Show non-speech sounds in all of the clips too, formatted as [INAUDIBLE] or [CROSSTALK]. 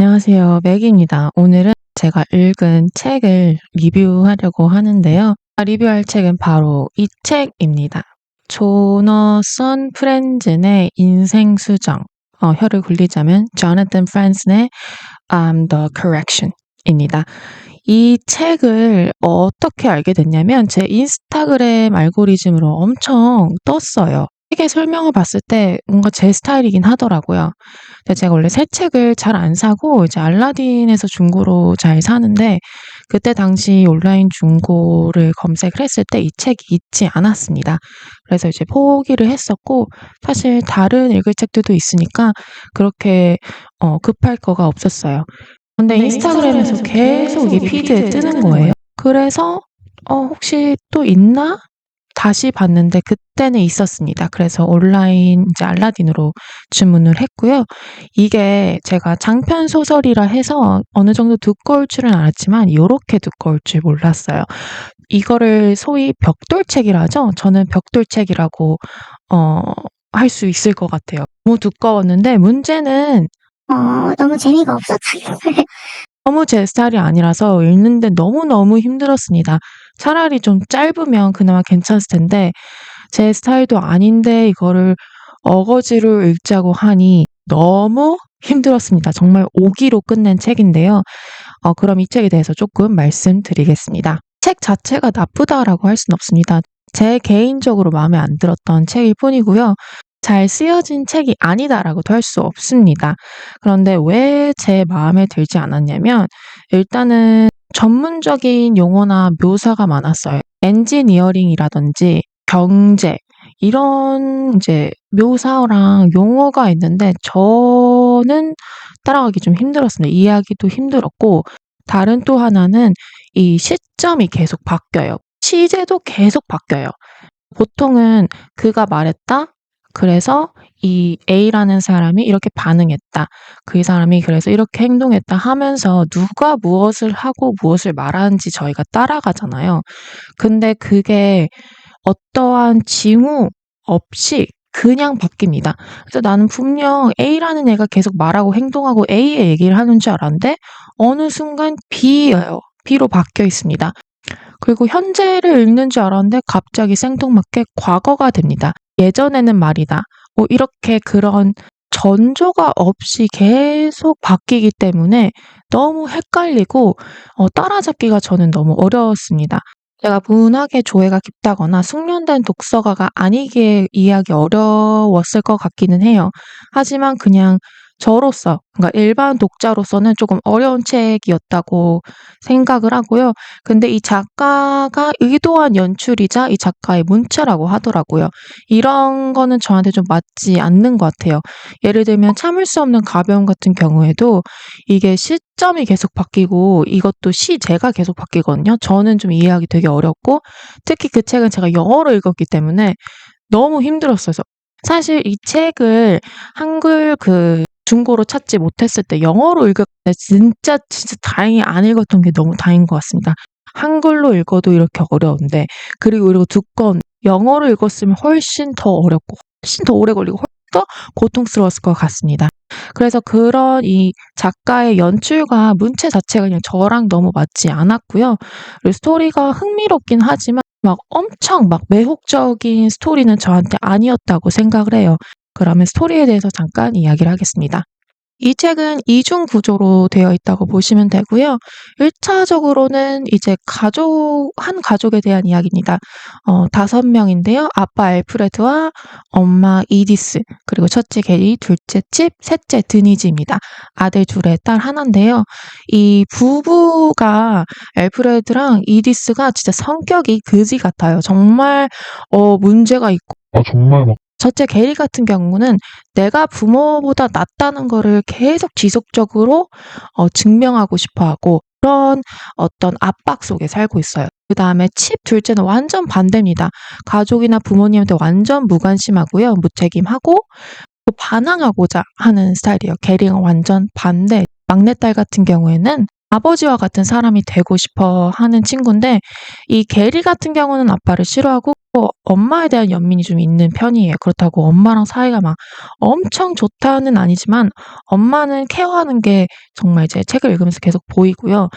안녕하세요. 맥입니다. 오늘은 제가 읽은 책을 리뷰하려고 하는데요. 리뷰할 책은 바로 이 책입니다. 조너선 프렌즌의 인생 수정. 어, 혀를 굴리자면 조나탄 프란슨의 um, The Correction입니다. 이 책을 어떻게 알게 됐냐면 제 인스타그램 알고리즘으로 엄청 떴어요. 책의 설명을 봤을 때 뭔가 제 스타일이긴 하더라고요. 근데 제가 원래 새 책을 잘 안 사고 이제 알라딘에서 중고로 잘 사는데 그때 당시 온라인 중고를 검색을 했을 때 이 책이 있지 않았습니다. 그래서 이제 포기를 했었고 사실 다른 읽을 책들도 있으니까 그렇게 어, 급할 거가 없었어요. 근데 인스타그램에서 계속 이 피드에 뜨는 거예요. 그래서 어, 혹시 또 있나? 다시 봤는데 그때는 있었습니다. 그래서 온라인 이제 알라딘으로 주문을 했고요. 이게 제가 장편 소설이라 해서 어느 정도 두꺼울 줄은 알았지만 이렇게 두꺼울 줄 몰랐어요. 이거를 소위 벽돌책이라 하죠. 저는 벽돌책이라고 어, 할 수 있을 것 같아요. 너무 두꺼웠는데 문제는 어, 너무 재미가 없었어요. [LAUGHS] 너무 제 스타일이 아니라서 읽는데 너무너무 힘들었습니다. 차라리 좀 짧으면 그나마 괜찮을 텐데 제 스타일도 아닌데 이거를 어거지로 읽자고 하니 너무 힘들었습니다. 정말 오기로 끝낸 책인데요. 어, 그럼 이 책에 대해서 조금 말씀드리겠습니다. 책 자체가 나쁘다라고 할 수는 없습니다. 제 개인적으로 마음에 안 들었던 책일 뿐이고요. 잘 쓰여진 책이 아니다라고도 할 수 없습니다. 그런데 왜 제 마음에 들지 않았냐면 일단은 전문적인 용어나 묘사가 많았어요. 엔지니어링이라든지 경제 이런 이제 묘사랑 용어가 있는데 저는 따라가기 좀 힘들었습니다. 이해하기도 힘들었고 다른 또 하나는 이 시점이 계속 바뀌어요. 시제도 계속 바뀌어요. 보통은 그가 말했다. 그래서 이 A라는 사람이 이렇게 반응했다. 그 사람이 그래서 이렇게 행동했다 하면서 누가 무엇을 하고 무엇을 말하는지 저희가 따라가잖아요. 근데 그게 어떠한 징후 없이 그냥 바뀝니다. 그래서 나는 분명 A라는 애가 계속 말하고 행동하고 A의 얘기를 하는 줄 알았는데 어느 순간 B예요. B로 바뀌어 있습니다. 그리고 현재를 읽는 줄 알았는데 갑자기 생뚱맞게 과거가 됩니다. 예전에는 말이다. 뭐 이렇게 그런 전조가 없이 계속 바뀌기 때문에 너무 헷갈리고 어, 따라잡기가 저는 너무 어려웠습니다. 제가 문학의 조예가 깊다거나 숙련된 독서가가 아니기에 이해하기 어려웠을 것 같기는 해요. 하지만 그냥 저로서, 그러니까 일반 독자로서는 조금 어려운 책이었다고 생각을 하고요. 근데 이 작가가 의도한 연출이자 이 작가의 문체라고 하더라고요. 이런 거는 저한테 좀 맞지 않는 것 같아요. 예를 들면 참을 수 없는 가벼움 같은 경우에도 이게 시점이 계속 바뀌고 이것도 시제가 계속 바뀌거든요. 저는 좀 이해하기 되게 어렵고 특히 그 책은 제가 영어로 읽었기 때문에 너무 힘들었어요. 사실 이 책을 한글 그 중고로 찾지 못했을 때 영어로 읽을 때 진짜 진짜 다행히 안 읽었던 게 너무 다행인 것 같습니다. 한글로 읽어도 이렇게 어려운데 그리고 이거 두꺼운 영어로 읽었으면 훨씬 더 어렵고 훨씬 더 오래 걸리고 훨씬 더 고통스러웠을 것 같습니다. 그래서 그런 이 작가의 연출과 문체 자체가 그냥 저랑 너무 맞지 않았고요. 그리고 스토리가 흥미롭긴 하지만 막 엄청 막 매혹적인 스토리는 저한테 아니었다고 생각을 해요. 그러면 스토리에 대해서 잠깐 이야기를 하겠습니다. 이 책은 이중 구조로 되어 있다고 보시면 되고요. 1차적으로는 이제 가족, 한 가족에 대한 이야기입니다. 어, 다섯 명인데요. 아빠 알프레드와 엄마 이디스, 그리고 첫째 게리, 둘째 칩, 셋째 드니즈입니다. 아들 둘에 딸 하나인데요. 이 부부가 알프레드랑 이디스가 진짜 성격이 그지 같아요. 정말 어, 문제가 있고 아, 정말 막 첫째 게리 같은 경우는 내가 부모보다 낫다는 거를 계속 지속적으로 어, 증명하고 싶어 하고 그런 어떤 압박 속에 살고 있어요. 그 다음에 칩 둘째는 완전 반대입니다. 가족이나 부모님한테 완전 무관심하고요. 무책임하고 또 반항하고자 하는 스타일이에요. 게리가 완전 반대. 막내딸 같은 경우에는 아버지와 같은 사람이 되고 싶어 하는 친구인데 이 게리 같은 경우는 아빠를 싫어하고 엄마에 대한 연민이 좀 있는 편이에요. 그렇다고 엄마랑 사이가 막 엄청 좋다는 아니지만 엄마는 케어하는 게 정말 이제 책을 읽으면서 계속 보이고요.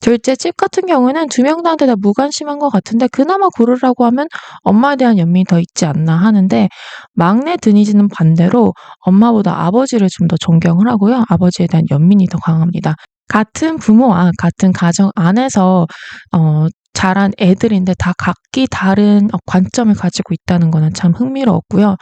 둘째 집 같은 경우는 두 명 다한테 다 무관심한 것 같은데 그나마 고르라고 하면 엄마에 대한 연민이 더 있지 않나 하는데 막내 드니즈는 반대로 엄마보다 아버지를 좀 더 존경을 하고요. 아버지에 대한 연민이 더 강합니다. 같은 부모와 같은 가정 안에서 어 자란 애들인데 다 각기 다른 어 관점을 가지고 있다는 거는 참 흥미로웠고요.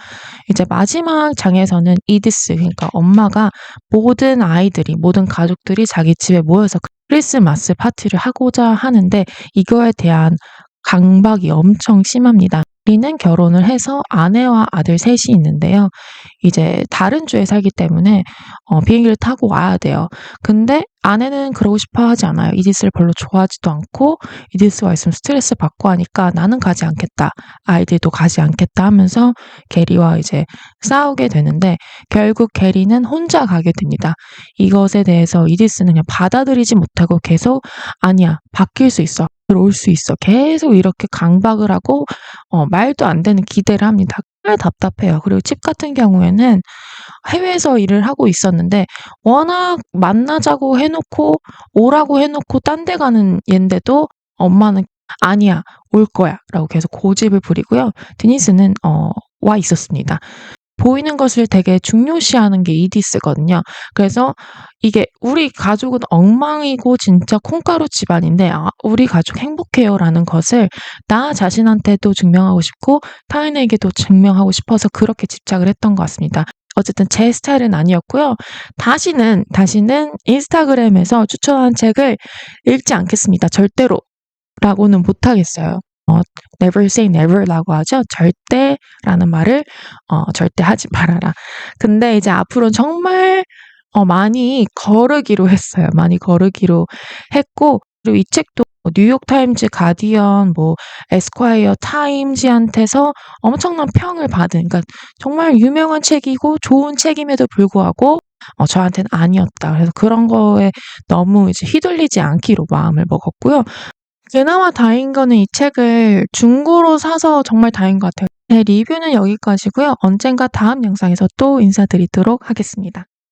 이제 마지막 장에서는 이디스 그러니까 엄마가 모든 아이들이 모든 가족들이 자기 집에 모여서 크리스마스 파티를 하고자 하는데 이거에 대한 강박이 엄청 심합니다. 리는 결혼을 해서 아내와 아들 셋이 있는데요. 이제 다른 주에 살기 때문에 어 비행기를 타고 와야 돼요. 근데 아내는 그러고 싶어 하지 않아요. 이디스를 별로 좋아하지도 않고 이디스가 있으면 스트레스 받고 하니까 나는 가지 않겠다. 아이들도 가지 않겠다 하면서 게리와 이제 싸우게 되는데 결국 게리는 혼자 가게 됩니다. 이것에 대해서 이디스는 그냥 받아들이지 못하고 계속 아니야 바뀔 수 있어 올 수 있어 계속 이렇게 강박을 하고 어 말도 안 되는 기대를 합니다. 답답해요. 그리고 칩 같은 경우에는 해외에서 일을 하고 있었는데 워낙 만나자고 해 놓고 오라고 해 놓고 딴 데 가는 앤데도 엄마는 "아니야. 올 거야."라고 계속 고집을 부리고요. 드니스는 어 와 있었습니다. 보이는 것을 되게 중요시하는 게 이디스거든요. 그래서 이게 "우리 가족은 엉망이고 진짜 콩가루 집안인데 아 우리 가족 행복해요."라는 것을 나 자신한테도 증명하고 싶고 타인에게도 증명하고 싶어서 그렇게 집착을 했던 것 같습니다. 어쨌든 제 스타일은 아니었고요. 다시는, 다시는 인스타그램에서 추천한 책을 읽지 않겠습니다. 절대로. 라고는 못 하겠어요. 어 never say never라고 하죠. 절대라는 말을 어 절대 하지 말아라. 근데 이제 앞으로는 정말 어 많이 거르기로 했어요. 많이 거르기로 했고 그리고 이 책도 뉴욕 타임즈, 가디언, 뭐 에스콰이어 타임즈한테서 엄청난 평을 받은 그러니까 정말 유명한 책이고 좋은 책임에도 불구하고 어 저한테는 아니었다. 그래서 그런 거에 너무 이제 휘둘리지 않기로 마음을 먹었고요. 그나마 다행인 거는 이 책을 중고로 사서 정말 다행인 것 같아요. 네 리뷰는 여기까지고요. 언젠가 다음 영상에서 또 인사드리도록 하겠습니다.